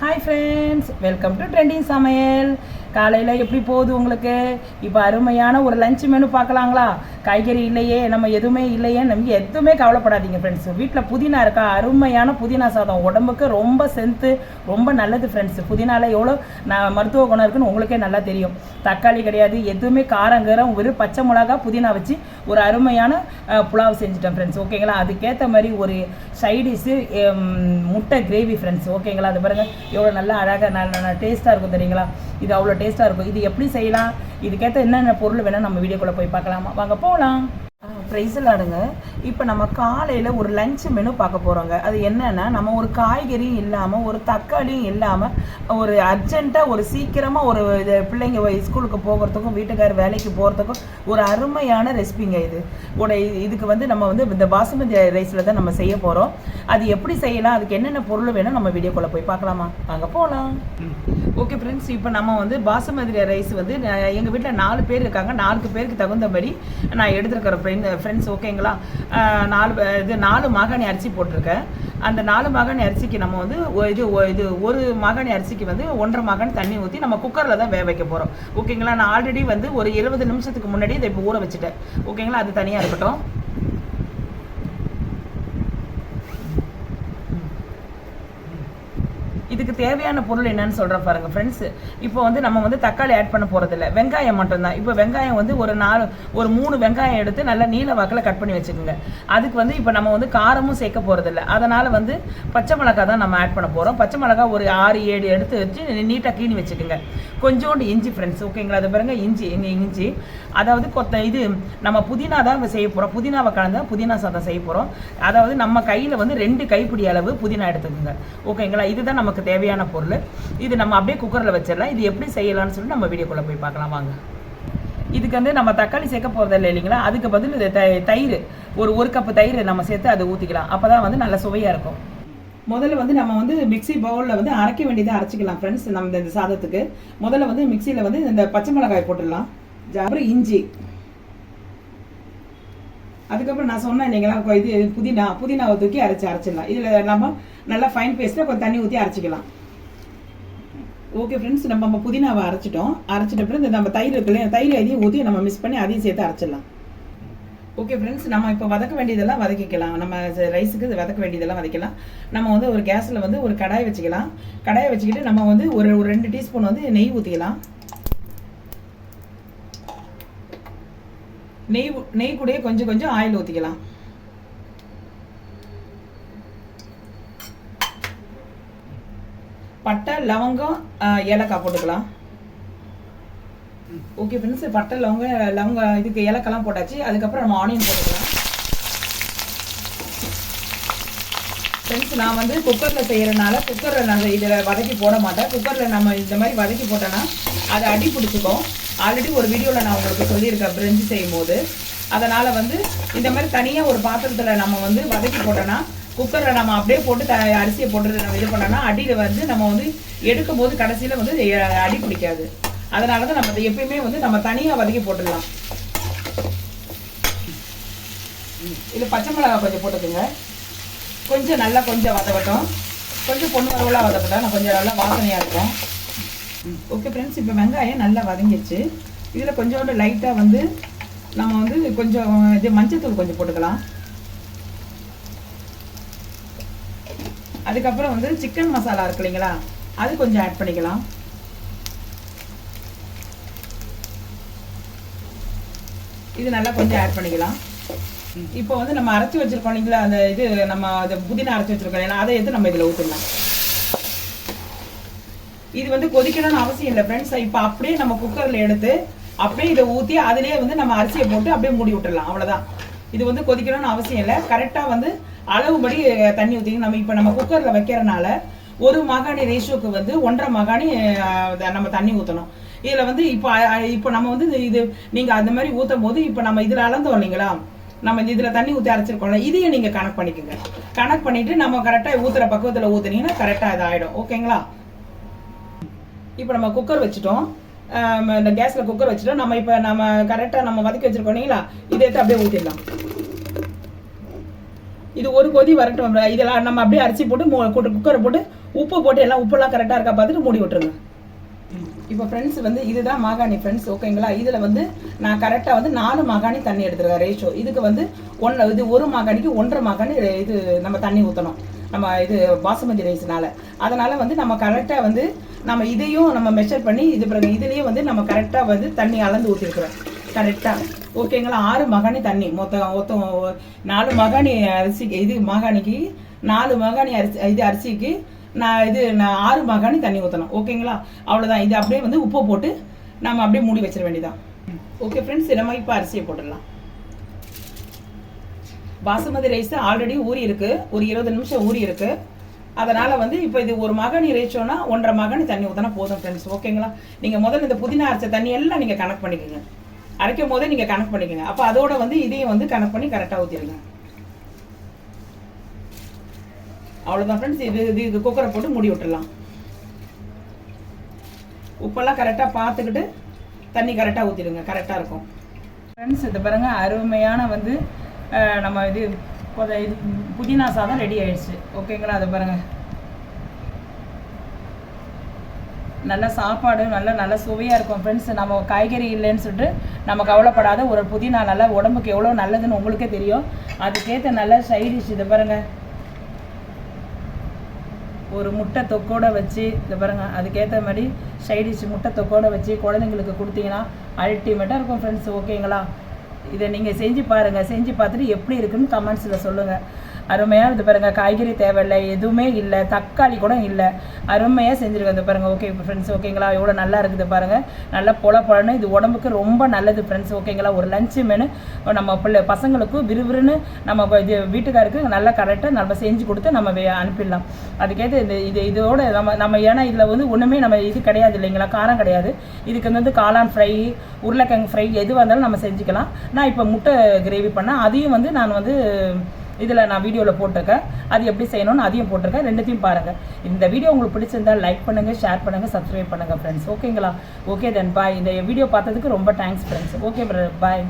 hi friends welcome to trending சமையல் காலையில் எப்படி போகுது உங்களுக்கு? இப்போ அருமையான ஒரு லஞ்ச் மெனு பார்க்கலாங்களா? காய்கறி இல்லையே நம்ம எதுவுமே இல்லையே நமக்கு எதுவுமே கவலைப்படாதீங்க ஃப்ரெண்ட்ஸ் வீட்டில் புதினா இருக்கா? அருமையான புதினா சாதம். உடம்புக்கு ரொம்ப சென்த்து ரொம்ப நல்லது ஃப்ரெண்ட்ஸ் புதினால எவ்வளோ நான் மருத்துவ குணம் இருக்குன்னு உங்களுக்கே நல்லா தெரியும். தக்காளி கிடையாது எதுவுமே காரங்கரம் வெறும் பச்சை மிளகா புதினா வச்சு ஒரு அருமையான புலாவ் செஞ்சுட்டேன் ஃப்ரெண்ட்ஸ் ஓகேங்களா? அதுக்கேற்ற மாதிரி ஒரு சைடிஷ்ஷு முட்டை கிரேவி ஃப்ரெண்ட்ஸ் ஓகேங்களா? அது பாருங்கள் எவ்வளோ நல்லா அழகாக நல்ல டேஸ்ட்டாக இருக்கும் தெரியுங்களா? இது அவ்வளோ டேஸ்ட்டாக இருக்கும். இது எப்படி செய்யலாம்? இதுக்கேற்ற என்னென்ன பொருள் வேணால் நம்ம வீடியோக்குள்ளே போய் பார்க்கலாமா? வாங்க போகலாம். ப்ரைஸில் ஆடுங்க இப்போ நம்ம காலையில் ஒரு லஞ்ச் மெனு பார்க்க போகிறோங்க அது என்னென்னா நம்ம ஒரு காய்கறியும் இல்லாமல் ஒரு தக்காளியும் இல்லாமல் ஒரு அர்ஜென்ட்டாக ஒரு சீக்கிரமாக ஒரு இது பிள்ளைங்க ஸ்கூலுக்கு போகிறதுக்கும் வீட்டுக்கார் வேலைக்கு போகிறதுக்கும் ஒரு அருமையான ரெசிபிங்க இது. உட இதுக்கு வந்து நம்ம வந்து இந்த பாசுமதி ரைஸில் தான் நம்ம செய்ய போகிறோம் அது எப்படி செய்யலாம்? அதுக்கு என்னென்ன பொருள் வேணும்? நம்ம வீடியோக்குள்ளே போய் பார்க்கலாமா? அங்கே போகலாம் ஓகே ஃப்ரெண்ட்ஸ் இப்போ நம்ம வந்து பாசுமதி ரைஸ் வந்து எங்கள் வீட்டில் நாலு பேர் இருக்காங்க. நாலு பேருக்கு தகுந்தபடி நான் எடுத்துருக்கிற ஃப்ரெண்ட் ஃப்ரெண்ட்ஸ் ஓகேங்களா நாலு பே- இது நாலு மாகாணி அரிசி போட்டிருக்கேன். அந்த நாலு மாகாணி அரிசிக்கு நம்ம வந்து இது இது ஒரு மாகாணி அரிசிக்கு வந்து ஒன்றரை மாகாணி தண்ணி ஊற்றி நம்ம குக்கரில் தான் வேக வைக்க போகிறோம் ஓகேங்களா நான் ஆல்ரெடி வந்து ஒரு இருபது நிமிஷத்துக்கு முன்னாடி இதை இப்போ ஊற வச்சுட்டேன். ஓகேங்களா அது தனியாக இருக்கட்டும். இதுக்கு தேவையான பொருள் என்னன்னு சொல்கிறேன் பாருங்க ஃப்ரெண்ட்ஸ் இப்போ வந்து நம்ம வந்து தக்காளி ஆட் பண்ண போகிறதில்ல வெங்காயம் மட்டும்தான். இப்போ வெங்காயம் வந்து ஒரு நாலு ஒரு மூணு வெங்காயம் எடுத்து நல்லா நீல வாக்கில் கட் பண்ணி வச்சுக்கோங்க. அதுக்கு வந்து இப்போ நம்ம வந்து காரமும் சேர்க்க போகிறதில்ல அதனால் வந்து பச்சை மிளகாய் தான் நம்ம ஆட் பண்ண போகிறோம் பச்சை மிளகாய் ஒரு ஆறு ஏழு எடுத்து வச்சு நீட்டாக கீணி வச்சுக்கோங்க. கொஞ்சோண்டு இஞ்சி ஃப்ரெண்ட்ஸ் ஓகேங்களா அது பாருங்க இஞ்சி இங்கே இஞ்சி. அதாவது கொத்த இது நம்ம புதினா தான் செய்ய போகிறோம் புதினாவை கலந்து புதினா சாதம் செய்ய போகிறோம் அதாவது நம்ம கையில் வந்து ரெண்டு கைப்பிடி அளவு புதினா எடுத்துக்கோங்க. ஓகேங்களா இதுதான் நமக்கு தேவையான பொருள். இது நம்ம அப்படியே குக்கரில் வச்சிடலாம். இது எப்படி செய்யலாம்னு சொல்லி நம்ம வீடியோக்குள்ளே போய் பார்க்கலாம். வாங்க. இதுக்கு வந்து நம்ம தக்காளி சேர்க்க போகிறது இல்லை இல்லைங்களா? அதுக்கு பதில் இது த தயிர். ஒரு ஒரு கப்பு தயிர் நம்ம சேர்த்து அதை ஊற்றிக்கலாம் அப்போ தான் வந்து நல்ல சுவையாக இருக்கும். முதல்ல வந்து நம்ம வந்து மிக்ஸி பவுலில் வந்து அரைக்க வேண்டியதை அரைச்சிக்கலாம் ஃப்ரெண்ட்ஸ் நம்ம இந்த சாதத்துக்கு. முதல்ல வந்து மிக்சியில் வந்து இந்த பச்சை மிளகாய் போட்டுடலாம். அப்புறம் இஞ்சி. அதுக்கப்புறம் நான் சொன்னேன் நீங்களாம் இது புதினா புதினாவை தூக்கி அரைச்சி அரைச்சிடலாம். இதில் நம்ம நல்லா ஃபைன் பேஸ்ட்டில் கொஞ்சம் தண்ணி ஊற்றி அரைச்சிக்கலாம். ஓகே ஃப்ரெண்ட்ஸ் நம்ம நம்ம புதினாவை அரைச்சிட்டோம். அரைச்சிட்ட பிறகு இந்த நம்ம தயிர் இருக்குல்லையா தயிர் அதையும் ஊற்றி நம்ம மிக்ஸ் பண்ணி அதையும் சேர்த்து அரைச்சிடலாம். ஓகே ஃப்ரெண்ட்ஸ் நம்ம இப்போ வதக்க வேண்டியதெல்லாம் வதக்கிக்கலாம். நம்ம ரைஸுக்கு வதக்க வேண்டியதெல்லாம் வதக்கலாம். நம்ம வந்து ஒரு கேஸில் வந்து ஒரு கடாய் வச்சுக்கலாம். கடாயை வச்சுக்கிட்டு நம்ம வந்து ஒரு ஒரு ரெண்டு டீஸ்பூன் வந்து நெய் ஊற்றிக்கலாம் நெய் நெய் கூடயே கொஞ்சம் கொஞ்சம் ஆயில் ஊற்றிக்கலாம் பட்டை லவங்கம் ஏலக்காய் போட்டுக்கலாம். ஓகே ஃப்ரெண்ட்ஸ் பட்டை லவங்க லவங்க இதுக்கு ஏலக்காய்லாம் போட்டாச்சு. அதுக்கப்புறம் நம்ம ஆனியன் போட்டுக்கலாம். ஃப்ரெண்ட்ஸ் நான் வந்து குக்கரில் செய்கிறனால குக்கரில் நான் இதில் வதக்கி போட மாட்டேன். குக்கரில் நம்ம இந்த மாதிரி வதக்கி போட்டோன்னா அது அடி பிடிச்சிக்கும் ஆல்ரெடி ஒரு வீடியோவில் நான் உங்களுக்கு சொல்லியிருக்கேன் பிரிஞ்சு செய்யும் போது அதனால் வந்து இந்த மாதிரி தனியாக ஒரு பாத்திரத்தில் நம்ம வந்து வதக்கி போட்டோன்னா குக்கரில் நம்ம அப்படியே போட்டு த அரிசியை போட்டு நம்ம இது பண்ணோன்னா அடியில் வந்து நம்ம வந்து எடுக்கும் போது கடைசியில் வந்து அடி பிடிக்காது. அதனால தான் நம்ம இதை எப்பயுமே வந்து நம்ம தனியாக வதக்கி போட்டுடலாம். இது பச்சை மிளகாய் கொஞ்சம் போட்டுக்கோங்க. கொஞ்சம் நல்லா கொஞ்சம் வதக்கட்டும். கொஞ்சம் பொண்ணு வரவலாக வதக்கட்டும் நான் கொஞ்சம் நல்லா வாசனையாக இருக்கும். ஓகே ஃப்ரெண்ட்ஸ் இப்போ வெங்காயம் நல்லா வதங்கிடுச்சு இதில் கொஞ்சோண்டு லைட்டாக வந்து நம்ம வந்து கொஞ்சம் இது மஞ்சத்தூள் கொஞ்சம் போட்டுக்கலாம். அதுக்கப்புறம் வந்து சிக்கன் மசாலா இருக்கு இல்லைங்களா அது கொஞ்சம் ஆட் பண்ணிக்கலாம். இது நல்லா கொஞ்சம் ஆட் பண்ணிக்கலாம். இப்போ வந்து நம்ம அரைச்சி வச்சிருக்கோம் இல்லைங்களா அந்த இது நம்ம அதை புதினா அரைச்சி வச்சிருக்கோம் இல்லைங்களா அதை எடுத்து நம்ம இதில் ஊற்றிடலாம் இது வந்து கொதிக்கணும்னு அவசியம் இல்லை ஃப்ரெண்ட்ஸ் இப்போ அப்படியே நம்ம குக்கரில் எடுத்து அப்படியே இதை ஊற்றி அதிலே வந்து நம்ம அரிசியை போட்டு அப்படியே மூடி விட்டுடலாம். அவ்வளோதான் இது வந்து கொதிக்கணும்னு அவசியம் இல்லை. கரெக்டாக வந்து அளவுபடி தண்ணி ஊற்றி நம்ம இப்போ நம்ம குக்கரில் வைக்கிறனால ஒரு மகாணி ரேஷியோக்கு வந்து ஒன்றரை மகாணி நம்ம தண்ணி ஊற்றணும் இதில் வந்து இப்போ இப்போ நம்ம வந்து இது- நீங்கள் அந்த மாதிரி ஊற்றும் போது இப்போ நம்ம இதில் அளந்தோம் இல்லைங்களா? நம்ம இதில் தண்ணி ஊற்றி அரைச்சிருக்கோம்ல இதையும் நீங்கள் கணக்கு பண்ணிக்கோங்க. கணக்கு பண்ணிட்டு நம்ம கரெக்டாக ஊற்றுற பக்குவத்தில் ஊற்றுனீங்கன்னா கரெக்டாக இதாகிடும் ஓகேங்களா இப்போ நம்ம குக்கர் வச்சுட்டோம். இந்த கேஸில் குக்கர் வச்சுட்டோம். நம்ம இப்போ நம்ம கரெக்டாக நம்ம வதக்கி வச்சிருக்கோம் இல்லைங்களா? இதை எடுத்து அப்படியே ஊற்றிடலாம் இது ஒரு கொதி வரட்டும். இதெல்லாம் நம்ம அப்படியே அரிசி போட்டு மூ- குக்கரை போட்டு உப்பு போட்டு எல்லாம் உப்பெல்லாம் கரெக்டாக இருக்கா பார்த்துட்டு மூடி விட்டுருங்க. இப்போ ஃப்ரெண்ட்ஸ் வந்து இதுதான் மாகாணி ஃப்ரெண்ட்ஸ் ஓகேங்களா இதில் வந்து நான் கரெக்டாக வந்து நாலு மாகாணி தண்ணி எடுத்துருக்கேன் ரேஷோ இதுக்கு வந்து ஒன்று இது ஒரு மாகாணிக்கு ஒன்றரை மாகாணி இது நம்ம தண்ணி ஊற்றணும் நம்ம இது பாசுமதி ரைஸ்னால அதனால் வந்து நம்ம கரெக்டாக வந்து நம்ம இதையும் நம்ம மெஷர் பண்ணி இது பிறகு இதுலேயே வந்து நம்ம கரெக்டாக வந்து தண்ணி அளந்து ஊற்றிருக்கிறோம் கரெக்டாக ஓகேங்களா ஆறு மகாணி தண்ணி. மொத்தம் மொத்தம் நாலு மகாணி அரிசிக்கு இது மாகாணிக்கு நாலு மகாணி அரிசி இது அரிசிக்கு நான் இது நான் ஆறு மகாணி தண்ணி ஊற்றணும் ஓகேங்களா அவ்வளோதான் இது அப்படியே வந்து உப்பு போட்டு நம்ம அப்படியே மூடி வச்சிட வேண்டியதான் ஓகே ஃப்ரெண்ட்ஸ் நம்ம இப்போ அரிசியை போட்டுடலாம். பாசுமதி ரைஸ் ஆல்ரெடி ஊறி இருக்கு ஒரு இருபது நிமிஷம் ஊறி இருக்குது அதனால் வந்து இப்போ இது ஒரு மகன் ரேச்சோன்னா ஒன்றரை மகன் தண்ணி ஊற்றினா போதும் ஃப்ரெண்ட்ஸ் ஓகேங்களா நீங்கள் முதல்ல இந்த புதினா அரைச்ச தண்ணி எல்லாம் நீங்கள் கணக்கு பண்ணிக்கோங்க. அரைக்கும் போதே நீங்கள் கணக்கு பண்ணிக்கோங்க. அப்போ அதோட வந்து இதையும் வந்து கணக்கு பண்ணி கரெக்டாக ஊற்றிடுங்க அவ்வளோதான் ஃப்ரெண்ட்ஸ் இது இது இது குக்கரை போட்டு மூடி விட்டுடலாம். உப்பெல்லாம் கரெக்டாக பார்த்துக்கிட்டு தண்ணி கரெக்டாக ஊற்றிடுங்க கரெக்டாக இருக்கும். ஃப்ரெண்ட்ஸ் இது பாருங்க அருமையான வந்து நம்ம இது இது புதினா சாதம் ரெடி ஆயிடுச்சு. ஓகேங்களா அதை பாருங்க. நல்ல சாப்பாடு நல்ல நல்ல சுவையாக இருக்கும் ஃப்ரெண்ட்ஸ் நம்ம காய்கறி இல்லைன்னு சொல்லிட்டு நம்ம கவலைப்படாத ஒரு புதினா நல்லா உடம்புக்கு எவ்வளோ நல்லதுன்னு உங்களுக்கே தெரியும். அதுக்கேற்ற நல்ல சைடிஷ் இதை பாருங்க. ஒரு முட்டை தொக்கோட வச்சு இதை பாருங்க அதுக்கேற்ற மாதிரி சைடிஷ் முட்டை தொக்கோட வச்சு குழந்தைங்களுக்கு கொடுத்தீங்கன்னா அல்டிமேட்டாக இருக்கும் ஃப்ரெண்ட்ஸ் ஓகேங்களா இதை நீங்கள் செஞ்சு பாருங்கள் செஞ்சு பார்த்துட்டு எப்படி இருக்குன்னு கமெண்ட்ஸில் சொல்லுங்கள் அருமையாக இது பாருங்கள் காய்கறி தேவையில்லை எதுவுமே இல்லை. தக்காளி கூட இல்லை. அருமையாக செஞ்சுருக்கேன் இந்த பாருங்கள் ஓகே ஃப்ரெண்ட்ஸ் ஓகேங்களா எவ்வளோ நல்லா இருக்குது பாருங்கள் நல்லா பொல பொலன்னு இது உடம்புக்கு ரொம்ப நல்லது ஃப்ரெண்ட்ஸ் ஓகேங்களா ஒரு லஞ்சு மெனு நம்ம பிள்ளை பசங்களுக்கும் விறுவிறுன்னு நம்ம இது வீட்டுக்காருக்கு நல்லா கரெக்டாக நம்ம செஞ்சு கொடுத்து நம்ம அனுப்பிடலாம். அதுக்கேற்ற இந்த இது இதோட நம்ம நம்ம ஏன்னா இதில் வந்து ஒன்றுமே நம்ம இது கிடையாது இல்லைங்களா? காரம் கிடையாது. இதுக்கு வந்து காளான் ஃப்ரை உருளைக்கிழங்கு ஃப்ரை எது வந்தாலும் நம்ம செஞ்சுக்கலாம். நான் இப்போ முட்டை கிரேவி பண்ணேன். அதையும் வந்து நான் வந்து இதில் நான் வீடியோவில் போட்டிருக்கேன். அது எப்படி செய்யணும்னு அதையும் போட்டிருக்கேன். ரெண்டுத்தையும் பாருங்கள் இந்த வீடியோ உங்களுக்கு பிடிச்சிருந்தா லைக் பண்ணுங்கள் ஷேர் பண்ணுங்கள் சப்ஸ்கிரைப் பண்ணுங்கள் ஃப்ரெண்ட்ஸ் ஓகேங்களா ஓகே தென் பாய் இந்த வீடியோ பார்த்ததுக்கு ரொம்ப தேங்க்ஸ் ஃப்ரெண்ட்ஸ் ஓகே பாய்